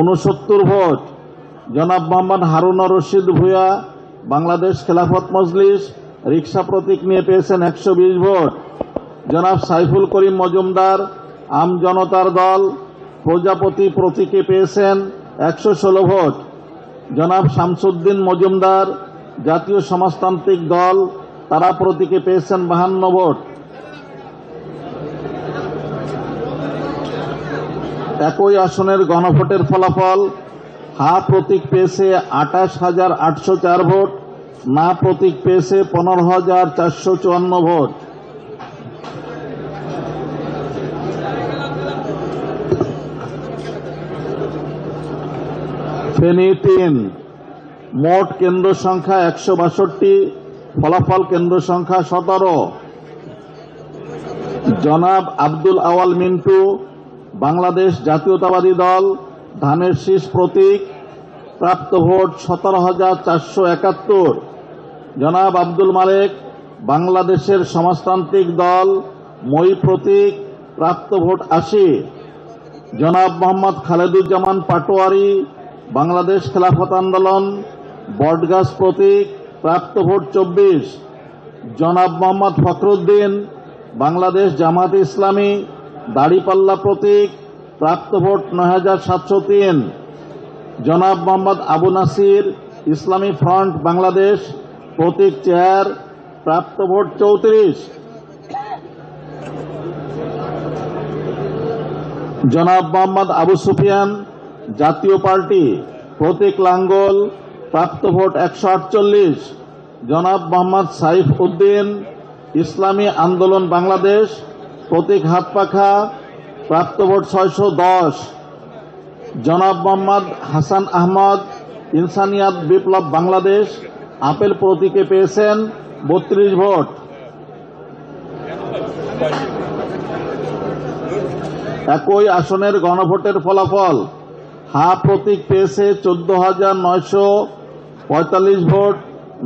উনসত্তর ভোট। জনাব মোহাম্মদ হারুনা রশিদ ভূয়া বাংলাদেশ খেলাফত মজলিস রিক্সা প্রতীক নিয়ে পেয়েছেন একশো বিশ ভোট। জনাব সাইফুল করিম মজুমদার, আম জনতার দল, প্রজাপতি প্রতীকে পেয়েছেন একশো ষোলো ভোট। জনাব শামসুদ্দিন মজুমদার, জাতীয় সমাজতান্ত্রিক দল, তারা প্রতীকে পেয়েছেন বাহান্ন ভোট। একই আসনের গণভোটের ফলাফল, হা প্রতীক পেয়েছে আঠাশ হাজার আটশো চার ভোট, না প্রতীক পেয়েছে পনেরো হাজার চারশো চুয়ান্ন ভোট। ফেনী তিন, মোট কেন্দ্র সংখ্যা একশো বাষট্টি, ফলাফল কেন্দ্র সংখ্যা সতেরো। জনাব আব্দুল আওয়াল মিন্টু বাংলাদেশ জাতীয়তাবাদী দল ধানের শীষ প্রতীক, প্রাপ্ত ভোট সতেরো হাজার চারশো একাত্তর। জনাব আব্দুল মালেক, বাংলাদেশের সমাজতান্ত্রিক দল, মই প্রতীক, প্রাপ্ত ভোট আশি। জনাব মোহাম্মদ খালেদুজ্জামান পাটোয়ারি, বাংলাদেশ খেলাফত আন্দোলন, বটগাছ প্রতীক, প্রাপ্ত ভোট চব্বিশ। জনাব মোহাম্মদ ফখরুদ্দিন, বাংলাদেশ জামাত ইসলামী দাড়িপাল্লা প্রতীক প্রাপ্ত ভোট নয় হাজার সাতশো তিন। জনাব মোহাম্মদ আবু নাসির, ইসলামী ফ্রন্ট বাংলাদেশ, প্রতীক চেয়ার প্রাপ্ত ভোট চৌত্রিশ। জনাব মোহাম্মদ আবু সুফিয়ান, জাতীয় পার্টি, প্রতীক লাঙ্গল প্রাপ্ত ভোট একশো আটচল্লিশ। জনাব মোহাম্মদ সাইফ উদ্দিন, ইসলামী আন্দোলন বাংলাদেশ প্রতীক হাতপাখা, প্রাপ্ত ভোট ছয়শো দশ। জনাব মোহাম্মদ হাসান আহমদ, ইনসানিয়াত বিপ্লব বাংলাদেশ, আপেল প্রতীকে পেয়েছেন বত্রিশ ভোট। একই আসনের গণভোটের ফলাফল, হা প্রতীক পেয়েছে চোদ্দ হাজার নয়শো পঁয়তাল্লিশ ভোট,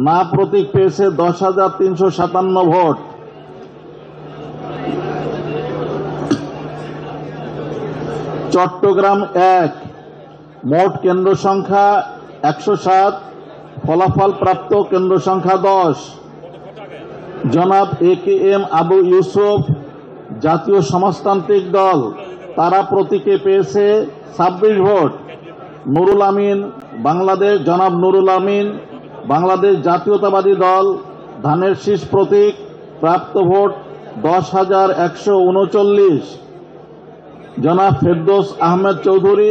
না প্রতীক পেয়েছে দশ হাজার তিনশো সাতান্ন ভোট। চট্টগ্রাম এক। মোট কেন্দ্র সংখ্যা একশো সাত, ফলাফল প্রাপ্ত কেন্দ্র সংখ্যা দশ। জনাব A K M Abu Yusuf, Jatiya Samajtantrik Dal, তারা প্রতীকে পেয়েছে ছাব্বিশ ভোট। নুরুল আমিন, বাংলাদেশ, জনাব নুরুল আমিন, বাংলাদেশ জাতীয়তাবাদী দল, ধানের শীষ প্রতীক, প্রাপ্ত ভোট দশ হাজার একশো উনচল্লিশ। জনাব ফেরদোস আহমেদ চৌধুরী।